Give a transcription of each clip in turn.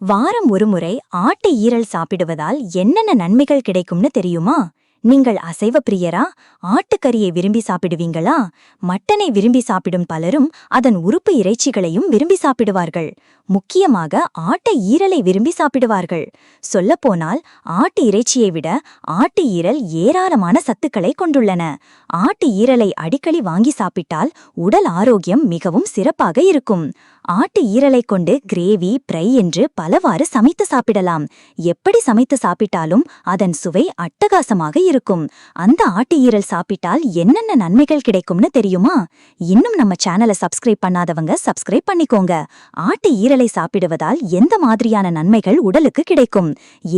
வாரம் ஒருமுறை ஆட்டு ஈரல் சாப்பிடுவதால் என்னென்ன நன்மைகள் கிடைக்கும்னு தெரியுமா? நீங்கள் அசைவ பிரியரா? ஆட்டுக்கறியை விரும்பி சாப்பிடுவீங்களா? மட்டனை விரும்பி சாப்பிடும் பலரும் அதன் உறுப்பு இறைச்சிகளையும் விரும்பி சாப்பிடுவார்கள். முக்கியமாக ஆட்டு ஈரலை விரும்பி சாப்பிடுவார்கள். சொல்லப்போனால் ஆட்டு இறைச்சியை விட ஆட்டு ஈரல் ஏராளமான சத்துக்களை கொண்டுள்ளன. ஆட்டு ஈரலை அடிக்கடி வாங்கி சாப்பிட்டால் உடல் ஆரோக்கியம் மிகவும் சிறப்பாக இருக்கும். ஆட்டு ஈரலை கொண்டு கிரேவி பிரை என்று பலவாறு சமைத்து சாப்பிடலாம். எப்படி சமைத்து சாப்பிட்டாலும் அதன் சுவை அட்டகாசமாக இருக்கும். அந்த ஆட்டு ஈரல் சாப்பிட்டால் என்னென்ன நன்மைகள் கிடைக்கும்னு தெரியுமா? இன்னும் நம்ம சேனலை சப்ஸ்கிரைப் பண்ணாதவங்க சப்ஸ்கிரைப் பண்ணிக்கோங்க. ஆட்டு ஈரலை சாப்பிடுவதால் எந்த மாதிரியான நன்மைகள் உடலுக்கு கிடைக்கும்?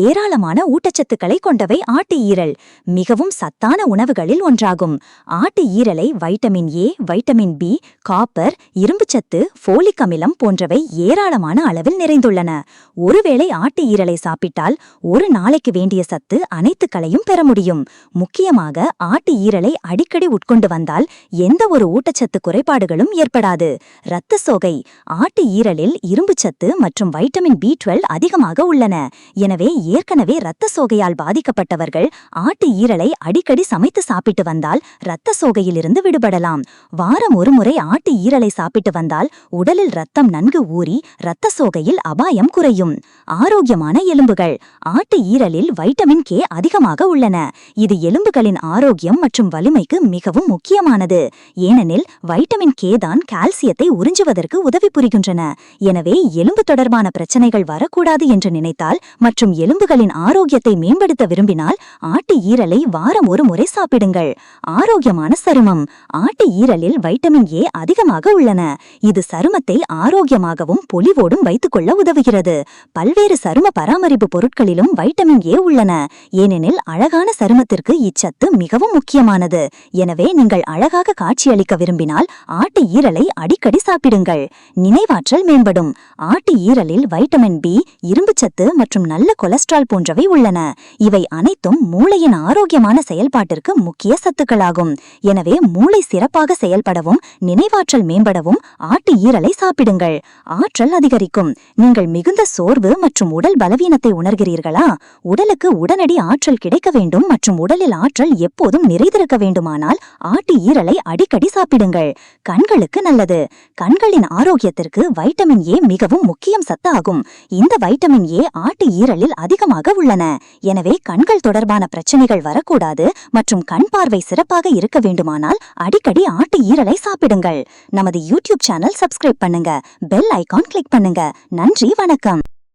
ஏராளமான ஊட்டச்சத்துக்களை கொண்டவை ஆட்டு ஈரல். மிகவும் சத்தான உணவுகளில் ஒன்றாகும். ஆட்டு ஈரலை vitamin A vitamin B copper இரும்புச்சத்து ஃபோலிக் அமிலம் போன்றவை ஏராளமான அளவில் நிறைந்துள்ளன. ஒருவேளை ஆட்டு ஈரலை சாப்பிட்டால் ஒரு நாளைக்கு வேண்டிய சத்து அனைத்துக்களையும் பெற முடியும். முக்கியமாக ஆட்டு ஈரலை அடிக்கடி உட்கொண்டு வந்தால் எந்த ஒரு ஊட்டச்சத்து குறைபாடுகளும் ஏற்படாது. இரத்த சோகை ஆட்டு ஈரலில் இரும்புச்சத்து மற்றும் வைட்டமின் பி டுவெல் அதிகமாக உள்ளன. எனவே ஏற்கனவே இரத்த சோகையால் பாதிக்கப்பட்டவர்கள் ஆட்டு ஈரலை அடிக்கடி சமைத்து சாப்பிட்டு வந்தால் இரத்த சோகையிலிருந்து விடுபடலாம். வாரம் ஒருமுறை ஆட்டு ஈரலை சாப்பிட்டு வந்தால் உடலில் ரத்தம் நன்கு ஊறி இரத்த சோகையில் அபாயம் குறையும். ஆரோக்கியமான எலும்புகள் ஆட்டு ஈரலில் வைட்டமின் கே அதிகமாக உள்ளன. இது எலும்புகளின் ஆரோக்கியம் மற்றும் வலிமைக்கு மிகவும் முக்கியமானது. ஏனெனில் வைட்டமின் கே தான் கால்சியத்தை உறிஞ்சுவதற்கு உதவி புரிகின்றன. எனவே எலும்பு தொடர்பான பிரச்சனைகள் வரக்கூடாது என்று நினைத்தால் மற்றும் எலும்புகளின் ஆரோக்கியத்தை மேம்படுத்த விரும்பினால் ஆட்டு ஈரலை வாரம் ஒரு முறை சாப்பிடுங்கள். ஆரோக்கியமான சருமம். ஆட்டு ஈரலில் வைட்டமின் ஏ அதிகமாக உள்ளன. இது சருமத்தை ஆரோக்கியமாகவும் பொலிவோடும் வைத்துக்கொள்ள உதவுகிறது. பல்வேறு சரும பராமரிப்பு பொருட்களிலும் வைட்டமின் ஏ உள்ளன. ஏனெனில் அழகான சருமத்திற்கு இச்சத்து மிகவும் முக்கியமானது. எனவே நீங்கள் அழகாக காட்சியளிக்க விரும்பினால் ஆட்டு ஈரலை அடிக்கடி சாப்பிடுங்கள். நினைவாற்றல் மேம்படும். ஆட்டு ஈரலில் வைட்டமின் பி இரும்புச்சத்து மற்றும் நல்ல கொலஸ்ட்ரால் போன்றவை உள்ளன. இவை அனைத்தும் மூளையின் ஆரோக்கியமான செயல்பாட்டிற்கு முக்கிய சத்துக்களாகும். எனவே மூளை சிறப்பாக செயல்படவும் நினைவாற்றல் மேம்படவும் ஆட்டு ஈரலை சாப்பிடுங்கள். ஆற்றல் அதிகரிக்கும். நீங்கள் மிகுந்த சோர்வு மற்றும் உடல் பலவீனத்தை உணர்கிறீர்களா? உடலுக்கு உடனடி ஆற்றல் கிடைக்க வேண்டும் மற்றும் மற்றும் உடலில் ஆற்றல் எப்போதும் நிறைந்திருக்க வேண்டுமானால் ஆட்டு ஈரலை அடிக்கடி சாப்பிடுங்கள். கண்களுக்கு நல்லது. கண்களின் ஆரோக்கியத்திற்கு வைட்டமின் ஏ மிகவும் முக்கியம் சத்தாகும். இந்த வைட்டமின் ஏ ஆட்டு ஈரலில் அதிகமாக உள்ளன. எனவே கண்கள் தொடர்பான பிரச்சனைகள் வரக்கூடாது மற்றும் கண் பார்வை சிறப்பாக இருக்க வேண்டுமானால் அடிக்கடி ஆட்டு ஈரலை சாப்பிடுங்கள். நமது யூடியூப் சேனல் சப்ஸ்கிரைப் பண்ணுங்க. பெல் ஐகான் கிளிக் பண்ணுங்க. நன்றி வணக்கம்.